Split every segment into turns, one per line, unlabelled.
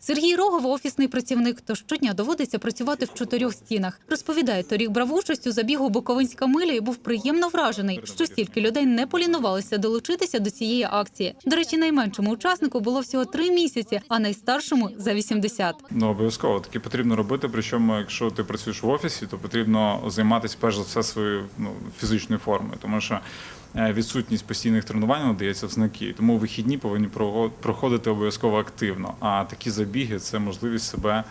Сергій Рогов офісний працівник, тож щодня доводиться працювати в чотирьох стінах. Розповідає, торік брав участь у забігу Буковинська миля і був приємно вражений, що стільки людей не полінувалися долучитися до цієї акції. До речі, найменшому учаснику було всього три місяці, а найстаршому за 80.
Ну, обов'язково таке потрібно робити. Причому, якщо ти працюєш в офісі, то потрібно займатися перш за все своєю ну, фізичною формою, тому що відсутність постійних тренувань надається в знаки. Тому вихідні повинні проходити обов'язково активно. А такі забіги це можливість себе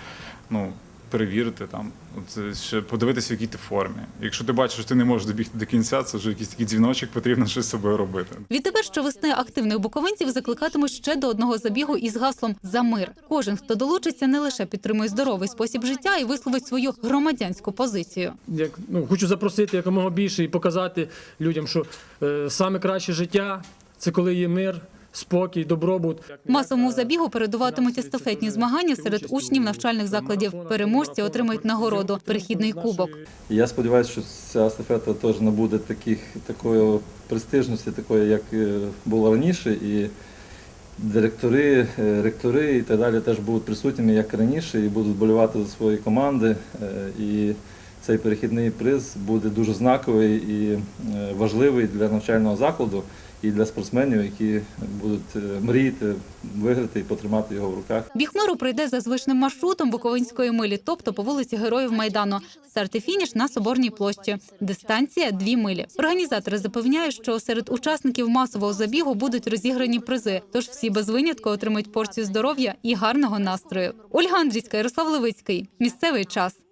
ну, перевірити там, от, ще подивитися, в якій ти формі. Якщо ти бачиш, що ти не можеш добігти до кінця, це вже якийсь такий дзвіночок, потрібно щось з собою робити.
Відтепер щовесни активних буковинців закликатимуть ще до одного забігу із гаслом за мир. Кожен, хто долучиться, не лише підтримує здоровий спосіб життя і висловить свою громадянську позицію.
як ну хочу запросити якомога більше і показати людям, що е, саме краще життя це коли є мир, спокій, добробут.
Масовому забігу передуватимуть естафетні змагання серед учнів навчальних закладів. Переможці отримають нагороду перехідний кубок.
Я сподіваюся, що ця естафета теж набуде таких, такої престижності, такої, як е, було раніше, і директори, е, ректори і так далі теж будуть присутніми, як раніше, і будуть болювати за свої команди. Е, І цей перехідний приз буде дуже знаковий і важливий для навчального закладу і для спортсменів, які будуть е, мріяти виграти і потримати його в руках.
Біг миру пройде за звичним маршрутом Буковинської милі, тобто по вулиці Героїв Майдану. Старт і фініш на Соборній площі. Дистанція дві милі. Організатори запевняють, що серед учасників масового забігу будуть розіграні призи. Тож всі без винятку отримають порцію здоров'я і гарного настрою. Ольга Андрійська, Ярослав Левицький. Місцевий час.